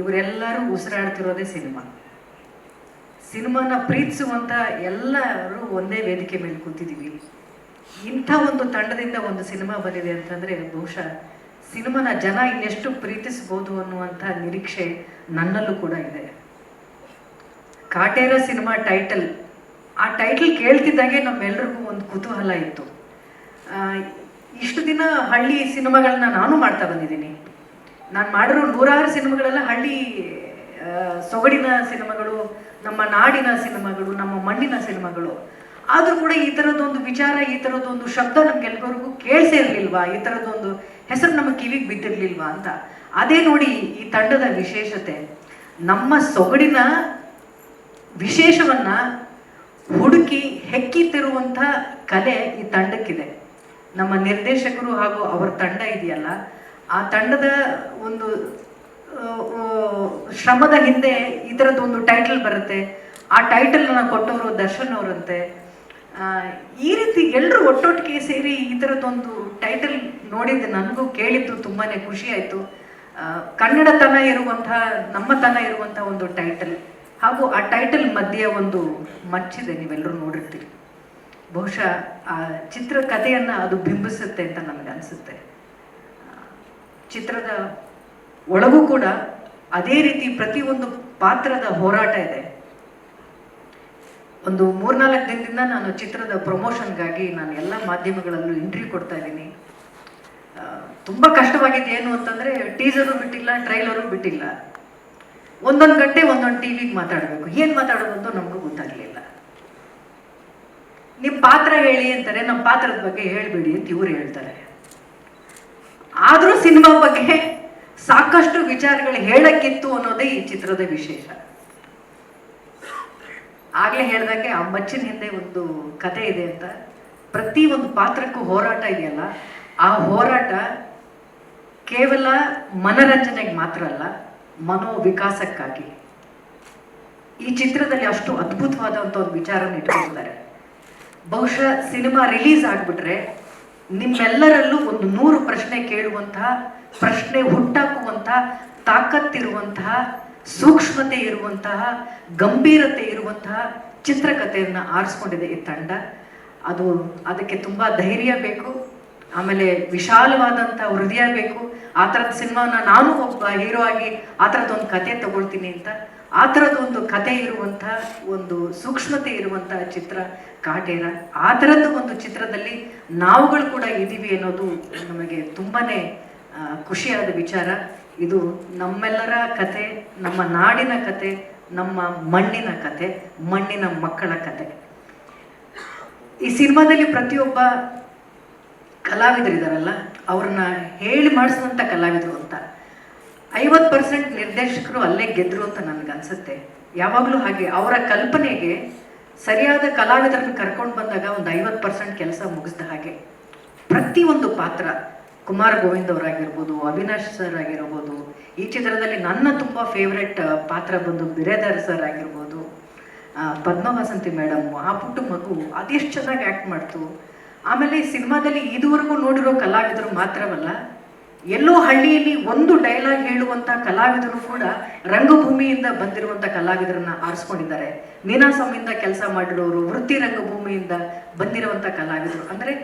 ಇವರೆಲ್ಲರೂ ಉಸಿರಾಡ್ತಿರೋದೇ ಸಿನಿಮಾ. ಸಿನಿಮಾನ ಪ್ರೀತಿಸುವಂಥ ಎಲ್ಲರೂ ಒಂದೇ ವೇದಿಕೆ ಮೇಲೆ ಕೂತಿದ್ದೀವಿ ಇಂಥ ಒಂದು ತಂಡದಿಂದ ಒಂದು ಸಿನಿಮಾ ಬಂದಿದೆ ಅಂತಂದರೆ ಬಹುಶಃ ಸಿನಿಮಾನ ಜನ ಇನ್ನೆಷ್ಟು ಪ್ರೀತಿಸ್ಬೋದು ಅನ್ನುವಂಥ ನಿರೀಕ್ಷೆ ನನ್ನಲ್ಲೂ ಕೂಡ ಇದೆ. ಕಾಟೇರ ಸಿನಿಮಾ ಟೈಟಲ್, ಆ ಟೈಟಲ್ ಕೇಳ್ತಿದ್ದಾಗೆ ನಮ್ಮೆಲ್ರಿಗೂ ಒಂದು ಕುತೂಹಲ ಇತ್ತು. ಇಷ್ಟು ದಿನ ಹಳ್ಳಿ ಸಿನಿಮಾಗಳನ್ನ ನಾನು ಮಾಡ್ತಾ ಬಂದಿದ್ದೀನಿ. ನಾನು ಮಾಡಿರೋ ನೂರಾರು ಸಿನಿಮಾಗಳೆಲ್ಲ ಹಳ್ಳಿ ಸೊಗಡಿನ ಸಿನಿಮಾಗಳು, ನಮ್ಮ ನಾಡಿನ ಸಿನಿಮಾಗಳು, ನಮ್ಮ ಮಣ್ಣಿನ ಸಿನಿಮಾಗಳು. ಆದರೂ ಕೂಡ ಈ ಥರದ್ದೊಂದು ವಿಚಾರ, ಈ ಥರದ್ದೊಂದು ಶಬ್ದ ನಮ್ಗೆಲ್ರಿಗೂ ಕೇಳಿಸೇ ಇರಲಿಲ್ವಾ? ಈ ಥರದ್ದೊಂದು ಹೆಸರು ನಮ್ಮ ಕಿವಿಗೆ ಬಿದ್ದಿರ್ಲಿಲ್ವಾ ಅಂತ? ಅದೇ ನೋಡಿ ಈ ತಂಡದ ವಿಶೇಷತೆ. ನಮ್ಮ ಸೊಗಡಿನ ವಿಶೇಷವನ್ನ ಹುಡುಕಿ ಹೆಕ್ಕಿತ್ತಿರುವಂಥ ಕಲೆ ಈ ತಂಡಕ್ಕಿದೆ. ನಮ್ಮ ನಿರ್ದೇಶಕರು ಹಾಗೂ ಅವರ ತಂಡ ಇದೆಯಲ್ಲ ಆ ತಂಡದ ಒಂದು ಶ್ರಮದ ಹಿಂದೆ ಈ ಒಂದು ಟೈಟಲ್ ಬರುತ್ತೆ. ಆ ಟೈಟಲ್ನ ಕೊಟ್ಟವರು ದರ್ಶನ್ ಅವರಂತೆ. ಈ ರೀತಿ ಎಲ್ಲರೂ ಒಟ್ಟೊಟ್ಟಿಗೆ ಸೇರಿ ಈ ಥರದ್ದೊಂದು ಟೈಟಲ್ ನೋಡಿದ್ದು ನನಗೂ ಕೇಳಿದ್ದು ತುಂಬಾ ಖುಷಿ ಆಯಿತು. ಕನ್ನಡತನ ಇರುವಂತಹ ನಮ್ಮತನ ಇರುವಂತಹ ಒಂದು ಟೈಟಲ್ ಹಾಗೂ ಆ ಟೈಟಲ್ ಮಧ್ಯೆ ಒಂದು ಮಚ್ಚಿದೆ ನೀವೆಲ್ಲರೂ ನೋಡಿರ್ತೀರಿ. ಬಹುಶಃ ಆ ಚಿತ್ರ ಕಥೆಯನ್ನು ಅದು ಬಿಂಬಿಸುತ್ತೆ ಅಂತ ನನಗೆ ಅನಿಸುತ್ತೆ. ಚಿತ್ರದ ಒಳಗೂ ಕೂಡ ಅದೇ ರೀತಿ ಪ್ರತಿಯೊಂದು ಪಾತ್ರದ ಹೋರಾಟ ಇದೆ. ಒಂದು ಮೂರ್ನಾಲ್ಕು ದಿನದಿಂದ ನಾನು ಚಿತ್ರದ ಪ್ರಮೋಷನ್ಗಾಗಿ ನಾನು ಎಲ್ಲ ಮಾಧ್ಯಮಗಳಲ್ಲೂ ಇಂಟ್ರಿ ಕೊಡ್ತಾ ಇದ್ದೀನಿ. ತುಂಬ ಕಷ್ಟವಾಗಿದ್ದು ಏನು ಅಂತಂದ್ರೆ ಟೀಸರು ಬಿಟ್ಟಿಲ್ಲ ಟ್ರೈಲರು ಬಿಟ್ಟಿಲ್ಲ. ಒಂದೊಂದು ಗಂಟೆ ಒಂದೊಂದು ಟಿವಿಗೆ ಮಾತಾಡಬೇಕು. ಏನು ಅಂತ ನಮಗೂ ಗೊತ್ತಾಗಲಿಲ್ಲ. ನಿಮ್ಮ ಪಾತ್ರ ಹೇಳಿ ಅಂತಾರೆ ನಮ್ಮ ಪಾತ್ರದ ಬಗ್ಗೆ ಹೇಳಬೇಡಿ ಅಂತ ಇವರು ಹೇಳ್ತಾರೆ. ಆದರೂ ಸಿನಿಮಾ ಬಗ್ಗೆ ಸಾಕಷ್ಟು ವಿಚಾರಗಳು ಹೇಳಕ್ಕಿತ್ತು ಅನ್ನೋದೇ ಈ ಚಿತ್ರದ ವಿಶೇಷ. ಆಗ್ಲೇ ಹೇಳ್ದಂಗೆ ಆ ಮಚ್ಚಿನ ಹಿಂದೆ ಒಂದು ಕತೆ ಇದೆ ಅಂತ. ಪ್ರತಿ ಒಂದು ಪಾತ್ರಕ್ಕೂ ಹೋರಾಟ ಇದೆಯಲ್ಲ, ಆ ಹೋರಾಟ ಕೇವಲ ಮನರಂಜನೆಗೆ ಮಾತ್ರ ಅಲ್ಲ, ಮನೋವಿಕಾಸಕ್ಕಾಗಿ. ಈ ಚಿತ್ರದಲ್ಲಿ ಅಷ್ಟು ಅದ್ಭುತವಾದಂಥ ಒಂದು ವಿಚಾರನ ಇಟ್ಕೊಂಡಿದ್ದಾರೆ. ಬಹುಶಃ ಸಿನಿಮಾ ರಿಲೀಸ್ ಆಗ್ಬಿಟ್ರೆ ನಿಮ್ಮೆಲ್ಲರಲ್ಲೂ ಒಂದು ನೂರು ಪ್ರಶ್ನೆ ಕೇಳುವಂತಹ ಪ್ರಶ್ನೆ ಹುಟ್ಟಾಕುವಂತಹ ತಾಕತ್ತಿರುವಂತಹ, ಸೂಕ್ಷ್ಮತೆ ಇರುವಂತಹ, ಗಂಭೀರತೆ ಇರುವಂತಹ ಚಿತ್ರಕಥೆಯನ್ನು ಆರಿಸ್ಕೊಂಡಿದೆ ಈ ತಂಡ. ಅದು ಅದಕ್ಕೆ ತುಂಬ ಧೈರ್ಯ ಬೇಕು, ಆಮೇಲೆ ವಿಶಾಲವಾದಂಥ ಹೃದಯ ಬೇಕು. ಆ ಥರದ ಸಿನಿಮಾನ ನಾನು ಒಬ್ಬ ಹೀರೋ ಆಗಿ ಆ ಥರದ್ದೊಂದು ಕತೆ ತಗೊಳ್ತೀನಿ ಅಂತ ಆ ಥರದ ಒಂದು ಕತೆ ಇರುವಂಥ ಒಂದು ಸೂಕ್ಷ್ಮತೆ ಇರುವಂತಹ ಚಿತ್ರ ಕಾಟೇರ. ಆ ಥರದ ಒಂದು ಚಿತ್ರದಲ್ಲಿ ನಾವುಗಳು ಕೂಡ ಇದ್ದೀವಿ ಅನ್ನೋದು ನಮಗೆ ತುಂಬಾನೇ ಖುಷಿಯಾದ ವಿಚಾರ. ಇದು ನಮ್ಮೆಲ್ಲರ ಕತೆ, ನಮ್ಮ ನಾಡಿನ ಕತೆ, ನಮ್ಮ ಮಣ್ಣಿನ ಕತೆ, ಮಣ್ಣಿನ ಮಕ್ಕಳ ಕತೆ. ಈ ಸಿನಿಮಾದಲ್ಲಿ ಪ್ರತಿಯೊಬ್ಬ ಕಲಾವಿದರಿದಾರಲ್ಲ, ಅವ್ರನ್ನ ಹೇಳಿ ಮಾಡಿಸಿದಂಥ ಕಲಾವಿದರು ಅಂತ. ಐವತ್ತು ಪರ್ಸೆಂಟ್ ನಿರ್ದೇಶಕರು ಅಲ್ಲೇ ಗೆದ್ರು ಅಂತ ನನಗನ್ಸುತ್ತೆ ಯಾವಾಗಲೂ ಹಾಗೆ ಅವರ ಕಲ್ಪನೆಗೆ ಸರಿಯಾದ ಕಲಾವಿದರನ್ನ ಕರ್ಕೊಂಡು ಬಂದಾಗ ಒಂದು ಐವತ್ತು ಪರ್ಸೆಂಟ್ ಕೆಲಸ ಮುಗಿಸ್ದ ಹಾಗೆ. ಪ್ರತಿಯೊಂದು ಪಾತ್ರ ಕುಮಾರ್ ಗೋವಿಂದ್ ಅವರಾಗಿರ್ಬೋದು, ಅವಿನಾಶ್ ಸರ್ ಆಗಿರ್ಬೋದು, ಈ ಚಿತ್ರದಲ್ಲಿ ನನ್ನ ತುಂಬ ಫೇವ್ರೆಟ್ ಪಾತ್ರ ಬಂದು ಬಿರೇದರ್ ಸರ್ ಆಗಿರ್ಬೋದು ಪದ್ಮವಾಸಂತಿ ಪದ್ಮ ವಸಂತಿ ಮೇಡಮ್ ಆ ಪುಟ್ಟ ಮಗು ಅದೆಷ್ಟು ಚೆನ್ನಾಗಿ ಆ್ಯಕ್ಟ್ ಮಾಡ್ತು. ಆಮೇಲೆ ಸಿನಿಮಾದಲ್ಲಿ ಇದುವರೆಗೂ ನೋಡಿರೋ ಕಲಾವಿದರು ಮಾತ್ರವಲ್ಲ ಎಲ್ಲೋ ಹಳ್ಳಿಯಲ್ಲಿ ಒಂದು ಡೈಲಾಗ್ ಹೇಳುವಂತ ಕಲಾವಿದರು ಕೂಡ ರಂಗಭೂಮಿಯಿಂದ ಬಂದಿರುವಂತ ಕಲಾವಿದರನ್ನ ಆರಿಸ್ಕೊಂಡಿದ್ದಾರೆ. ನೀನಾಸಂಯಿಂದ ಕೆಲಸ ಮಾಡಿರೋರು, ವೃತ್ತಿ ರಂಗಭೂಮಿಯಿಂದ ಬಂದಿರುವಂತ ಕಲಾವಿದರು. ಅಂದ್ರೆ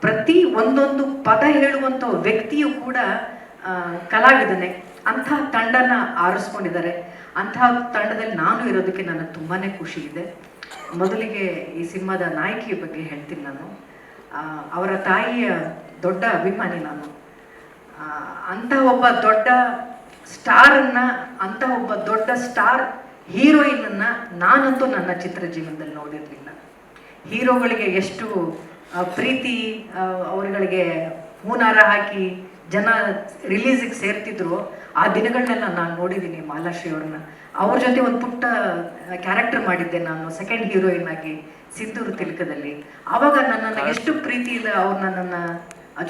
ಪ್ರತಿ ಒಂದೊಂದು ಪದ ಹೇಳುವಂತ ವ್ಯಕ್ತಿಯು ಕೂಡ ಕಲಾವಿದನೇ. ಅಂಥ ತಂಡನ ಆರಿಸ್ಕೊಂಡಿದ್ದಾರೆ. ಅಂತಹ ತಂಡದಲ್ಲಿ ನಾನು ಇರೋದಕ್ಕೆ ನನಗೆ ತುಂಬಾನೇ ಖುಷಿ ಇದೆ. ಮೊದಲಿಗೆ ಈ ಸಿನಿಮಾದ ನಾಯಕಿಯ ಬಗ್ಗೆ ಹೇಳ್ತೀನಿ ನಾನು. ಅವರ ತಾಯಿಯ ದೊಡ್ಡ ಅಭಿಮಾನಿ ನಾನು. ಅಂಥ ಒಬ್ಬ ದೊಡ್ಡ ಸ್ಟಾರನ್ನು ಅಂಥ ಒಬ್ಬ ದೊಡ್ಡ ಸ್ಟಾರ್ ಹೀರೋಯಿನನ್ನು ನಾನಂತೂ ನನ್ನ ಚಿತ್ರ ಜೀವನದಲ್ಲಿ ನೋಡಿರಲಿಲ್ಲ. ಹೀರೋಗಳಿಗೆ ಎಷ್ಟು ಪ್ರೀತಿ ಅವರುಗಳಿಗೆ ಹೂನಾರ ಹಾಕಿ ಜನ ರಿಲೀಸಿಗೆ ಸೇರ್ತಿದ್ರು ಆ ದಿನಗಳನ್ನೆಲ್ಲ ನಾನು ನೋಡಿದ್ದೀನಿ ಮಾಲಾಶ್ರೀ ಅವ್ರನ್ನ. ಅವ್ರ ಜೊತೆ ಒಂದು ಪುಟ್ಟ ಕ್ಯಾರೆಕ್ಟರ್ ಮಾಡಿದ್ದೆ ನಾನು ಸೆಕೆಂಡ್ ಹೀರೋಯಿನ್ ಆಗಿ ಸಿಂಧೂರು ತಿಲಕದಲ್ಲಿ. ಅವಾಗ ನನ್ನನ್ನು ಎಷ್ಟು ಪ್ರೀತಿಯಿಂದ ಅವ್ರು ನನ್ನನ್ನು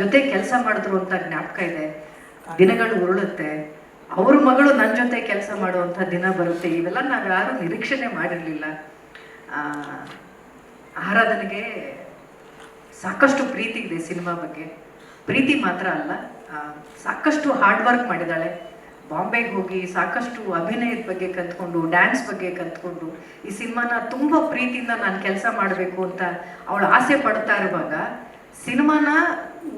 ಜೊತೆ ಕೆಲಸ ಮಾಡಿದ್ರು ಅಂತ ಜ್ಞಾಪಕ ಇದೆ. ದಿನಗಳು ಉರುಳುತ್ತೆ. ಅವ್ರ ಮಗಳು ನನ್ನ ಜೊತೆ ಕೆಲಸ ಮಾಡುವಂಥ ದಿನ ಬರುತ್ತೆ. ಇವೆಲ್ಲ ನಾವು ಯಾರು ನಿರೀಕ್ಷಣೆ ಮಾಡಿರಲಿಲ್ಲ. ಆರಾಧನೆಗೆ ಸಾಕಷ್ಟು ಪ್ರೀತಿ ಇದೆ ಸಿನಿಮಾ ಬಗ್ಗೆ. ಪ್ರೀತಿ ಮಾತ್ರ ಅಲ್ಲ ಸಾಕಷ್ಟು ಹಾರ್ಡ್ ವರ್ಕ್ ಮಾಡಿದ್ದಾಳೆ ಬಾಂಬೆಗೆ ಹೋಗಿ ಸಾಕಷ್ಟು ಅಭಿನಯದ ಬಗ್ಗೆ ಕಲ್ತ್ಕೊಂಡು ಡ್ಯಾನ್ಸ್ ಬಗ್ಗೆ ಕಲ್ತ್ಕೊಂಡು, ಈ ಸಿನಿಮಾನ ತುಂಬ ಪ್ರೀತಿಯಿಂದ ನಾನು ಕೆಲಸ ಮಾಡಬೇಕು ಅಂತ ಅವಳು ಆಸೆ ಪಡ್ತಾ ಇರುವಾಗ, ಸಿನಿಮಾನ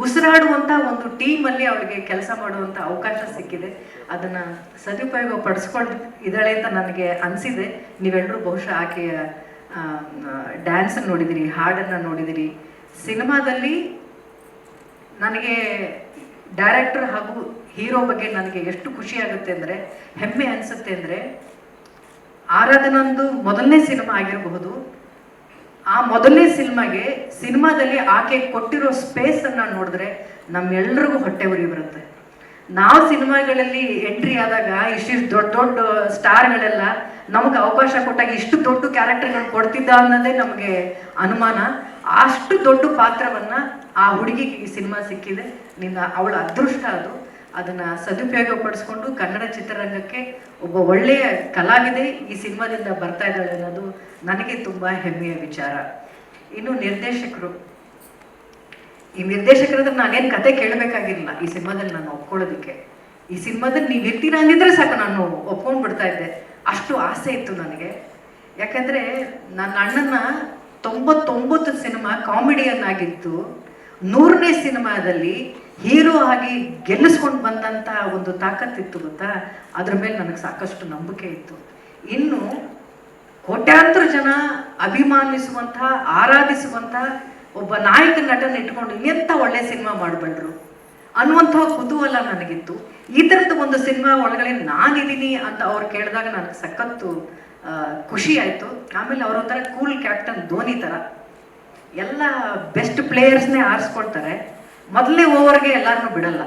ಉಸಿರಾಡುವಂಥ ಒಂದು ಟೀಮಲ್ಲಿ ಅವಳಿಗೆ ಕೆಲಸ ಮಾಡುವಂಥ ಅವಕಾಶ ಸಿಕ್ಕಿದೆ. ಅದನ್ನು ಸದುಪಯೋಗ ಪಡಿಸ್ಕೊಂಡು ಇದ್ದಾಳೆ ಅಂತ ನನಗೆ ಅನಿಸಿದೆ. ನೀವೆಲ್ಲರೂ ಬಹುಶಃ ಆಕೆಯ ಡ್ಯಾನ್ಸ್ ನೋಡಿದಿರಿ, ಹಾಡನ್ನು ನೋಡಿದಿರಿ. ಸಿನಿಮಾದಲ್ಲಿ ನನಗೆ ಡೈರೆಕ್ಟರ್ ಹಾಗೂ ಹೀರೋ ಬಗ್ಗೆ ನನಗೆ ಎಷ್ಟು ಖುಷಿ ಆಗುತ್ತೆ ಅಂದರೆ, ಹೆಮ್ಮೆ ಅನಿಸುತ್ತೆ ಅಂದರೆ, ಆರಾಧನೊಂದು ಮೊದಲನೇ ಸಿನಿಮಾ ಆಗಿರಬಹುದು ಆ ಮೊದಲನೇ ಸಿನಿಮಾಗೆ ಸಿನಿಮಾದಲ್ಲಿ ಆಕೆ ಕೊಟ್ಟಿರೋ ಸ್ಪೇಸ್ ಅನ್ನ ನೋಡಿದ್ರೆ ನಮ್ಮೆಲ್ರಿಗೂ ಹೊಟ್ಟೆ ಉರಿ ಬರುತ್ತೆ. ನಾವು ಸಿನಿಮಾಗಳಲ್ಲಿ ಎಂಟ್ರಿ ಆದಾಗ ಇಷ್ಟಿಷ್ಟು ದೊಡ್ಡ ದೊಡ್ಡ ಸ್ಟಾರ್ಗಳೆಲ್ಲ ನಮಗೆ ಅವಕಾಶ ಕೊಟ್ಟಾಗ ಇಷ್ಟು ದೊಡ್ಡ ಕ್ಯಾರೆಕ್ಟರ್ಗಳು ಕೊಡ್ತಿದ್ದ ಅನ್ನೋದೇ ನಮಗೆ ಅನುಮಾನ. ಅಷ್ಟು ದೊಡ್ಡ ಪಾತ್ರವನ್ನ ಆ ಹುಡುಗಿಗೆ ಈ ಸಿನಿಮಾ ಸಿಕ್ಕಿದೆ. ನಿನ್ನ ಅವಳ ಅದೃಷ್ಟ ಅದು. ಅದನ್ನ ಸದುಪಯೋಗ ಪಡಿಸ್ಕೊಂಡು ಕನ್ನಡ ಚಿತ್ರರಂಗಕ್ಕೆ ಒಬ್ಬ ಒಳ್ಳೆಯ ಕಲಾವಿದೆ ಈ ಸಿನಿಮಾದಿಂದ ಬರ್ತಾ ಇದ್ದಾಳೆ ಅನ್ನೋದು ನನಗೆ ತುಂಬಾ ಹೆಮ್ಮೆಯ ವಿಚಾರ. ಇನ್ನು ನಿರ್ದೇಶಕರು. ಈ ನಿರ್ದೇಶಕರ ನಾನೇನು ಕತೆ ಕೇಳಬೇಕಾಗಿರಲಿಲ್ಲ ಈ ಸಿನಿಮಾದಲ್ಲಿ ನಾನು ಒಪ್ಕೊಳ್ಳೋದಕ್ಕೆ. ಈ ಸಿನಿಮಾದಲ್ಲಿ ನೀವು ಇರ್ತೀರ ಅಂದಿದ್ರೆ ಸಾಕು, ನಾನು ಒಪ್ಕೊಂಡು ಬಿಡ್ತಾ ಇದ್ದೆ. ಅಷ್ಟು ಆಸೆ ಇತ್ತು ನನಗೆ. ಯಾಕಂದ್ರೆ ನನ್ನ ಅಣ್ಣನ ತೊಂಬತ್ತೊಂಬತ್ತು ಸಿನಿಮಾ ಕಾಮಿಡಿಯನ್ ಆಗಿತ್ತು ನೂರನೇ ಸಿನಿಮಾದಲ್ಲಿ ಹೀರೋ ಆಗಿ ಗೆಲ್ಲಿಸ್ಕೊಂಡು ಬಂದಂತ ಒಂದು ತಾಕತ್ತಿತ್ತು ಗೊತ್ತಾ? ಅದ್ರ ಮೇಲೆ ನನಗೆ ಸಾಕಷ್ಟು ನಂಬಿಕೆ ಇತ್ತು. ಇನ್ನು ಕೋಟ್ಯಾಂತರ ಜನ ಅಭಿಮಾನಿಸುವಂಥ ಆರಾಧಿಸುವಂಥ ಒಬ್ಬ ನಾಯಕ ನಟನ ಇಟ್ಕೊಂಡು ಎಂಥ ಒಳ್ಳೆ ಸಿನಿಮಾ ಮಾಡಬಲ್ರು ಅನ್ನುವಂಥ ಕುತೂಹಲ ನನಗಿತ್ತು. ಈ ಥರದ ಒಂದು ಸಿನಿಮಾ ಒಳಗಡೆ ನಾನಿದ್ದೀನಿ ಅಂತ ಅವ್ರು ಕೇಳಿದಾಗ ನನಗೆ ಸಖತ್ತು ಖುಷಿ ಆಯಿತು. ಆಮೇಲೆ ಅವರೊಂಥರ ಕೂಲ್ ಕ್ಯಾಪ್ಟನ್ ಧೋನಿ ಥರ ಎಲ್ಲ ಬೆಸ್ಟ್ ಪ್ಲೇಯರ್ಸ್ನೇ ಆರಿಸ್ಕೊಳ್ತಾರೆ. ಮೊದಲನೇ ಓವರ್ಗೆ ಎಲ್ಲರನ್ನೂ ಬಿಡಲ್ಲ.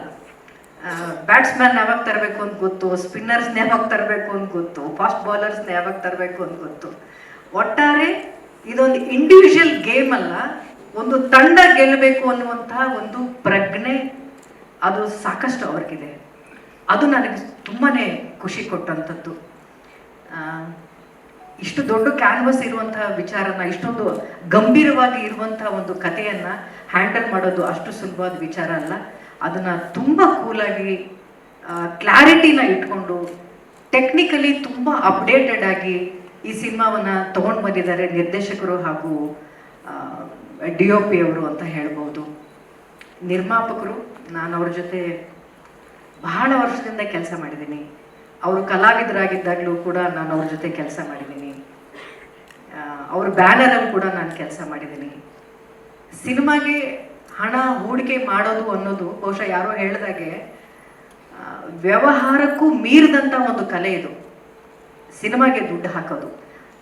ಬ್ಯಾಟ್ಸ್ಮನ್ ಯಾವಾಗ ತರಬೇಕು ಅಂತ ಗೊತ್ತು, ಸ್ಪಿನ್ನರ್ಸ್ನ ಯಾವಾಗ ತರಬೇಕು ಅಂತ ಗೊತ್ತು, ಫಾಸ್ಟ್ ಬೌಲರ್ಸ್ನ ಯಾವಾಗ ತರಬೇಕು ಅಂತ ಗೊತ್ತು. ಒಟ್ಟಾರೆ ಇದೊಂದು ಇಂಡಿವಿಜುವಲ್ ಗೇಮ್ ಅಲ್ಲ, ಒಂದು ತಂಡ ಗೆಲ್ಲಬೇಕು ಅನ್ನುವಂತಹ ಒಂದು ಪ್ರಜ್ಞೆ ಅದು ಸಾಕಷ್ಟು ಅವ್ರಿಗಿದೆ. ಅದು ನನಗೆ ತುಂಬಾ ಖುಷಿ ಕೊಟ್ಟಂಥದ್ದು ಇಷ್ಟು ದೊಡ್ಡ ಕ್ಯಾನ್ವಸ್ ಇರುವಂತಹ ವಿಚಾರನ, ಇಷ್ಟೊಂದು ಗಂಭೀರವಾಗಿ ಇರುವಂತಹ ಒಂದು ಕಥೆಯನ್ನ ಹ್ಯಾಂಡಲ್ ಮಾಡೋದು ಅಷ್ಟು ಸುಲಭವಾದ ವಿಚಾರ ಅಲ್ಲ. ಅದನ್ನ ತುಂಬಾ ಕೂಲಾಗಿ ಕ್ಲಾರಿಟಿನ ಇಟ್ಕೊಂಡು ಟೆಕ್ನಿಕಲಿ ತುಂಬಾ ಅಪ್ಡೇಟೆಡ್ ಆಗಿ ಈ ಸಿನಿಮಾವನ್ನ ತಗೊಂಡು ಬಂದಿದ್ದಾರೆ ನಿರ್ದೇಶಕರು ಹಾಗೂ ಡಿ ಒ ಪಿ ಅವರು ಅಂತ ಹೇಳ್ಬೋದು. ನಿರ್ಮಾಪಕರು, ನಾನು ಅವ್ರ ಜೊತೆ ಬಹಳ ವರ್ಷದಿಂದ ಕೆಲಸ ಮಾಡಿದ್ದೀನಿ. ಅವರು ಕಲಾವಿದರಾಗಿದ್ದಾಗಲೂ ಕೂಡ ನಾನು ಅವ್ರ ಜೊತೆ ಕೆಲಸ ಮಾಡಿದ್ದೀನಿ. ಅವ್ರ ಬ್ಯಾನರಲ್ಲಿ ಕೂಡ ನಾನು ಕೆಲಸ ಮಾಡಿದ್ದೀನಿ ಸಿನಿಮಾಗೆ ಹಣ ಹೂಡಿಕೆ ಮಾಡೋದು ಅನ್ನೋದು ಬಹುಶಃ ಯಾರೋ ಹೇಳ್ದಾಗೆ ವ್ಯವಹಾರಕ್ಕೂ ಮೀರಿದಂಥ ಒಂದು ಕಲೆ ಇದು. ಸಿನಿಮಾಗೆ ದುಡ್ಡು ಹಾಕೋದು.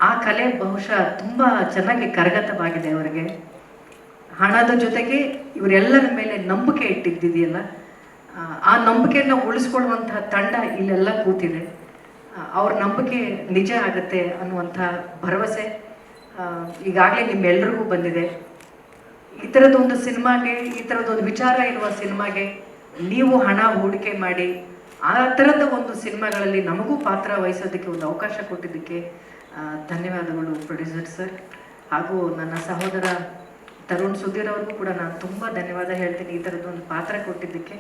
ಆ ಕಲೆ ಬಹುಶಃ ತುಂಬ ಚೆನ್ನಾಗಿ ಕರಗತವಾಗಿದೆ ಅವರಿಗೆ. ಹಣದ ಜೊತೆಗೆ ಇವರೆಲ್ಲರ ಮೇಲೆ ನಂಬಿಕೆ ಇಟ್ಟಿದ್ದಿದೆಯಲ್ಲ ಆ, ನಂಬಿಕೆಯನ್ನು ಉಳಿಸ್ಕೊಳ್ಳುವಂತಹ ತಂಡ ಇಲ್ಲೆಲ್ಲ ಕೂತಿದೆ. ಅವ್ರ ನಂಬಿಕೆ ನಿಜ ಆಗುತ್ತೆ ಅನ್ನುವಂಥ ಭರವಸೆ ಈಗಾಗಲೇ ನಿಮ್ಮೆಲ್ಲರಿಗೂ ಬಂದಿದೆ. ಈ ಥರದೊಂದು ಸಿನಿಮಾಗೆ, ಈ ಥರದೊಂದು ವಿಚಾರ ಇರುವ ಸಿನಿಮಾಗೆ ನೀವು ಹಣ ಹೂಡಿಕೆ ಮಾಡಿ, ಆ ಥರದ ಒಂದು ಸಿನಿಮಾಗಳಲ್ಲಿ ನಮಗೂ ಪಾತ್ರ ವಹಿಸೋದಕ್ಕೆ ಒಂದು ಅವಕಾಶ ಕೊಟ್ಟಿದ್ದಕ್ಕೆ ಧನ್ಯವಾದಗಳು ಪ್ರೊಡ್ಯೂಸರ್ ಸರ್. ಹಾಗೂ ನನ್ನ ಸಹೋದರ ತರುಣ್ ಸುಧೀರ್ ಅವ್ರಿಗೂ ಕೂಡ ನಾನು ತುಂಬ ಧನ್ಯವಾದ ಹೇಳ್ತೀನಿ ಈ ಥರದ್ದೊಂದು ಪಾತ್ರ ಕೊಟ್ಟಿದ್ದಕ್ಕೆ.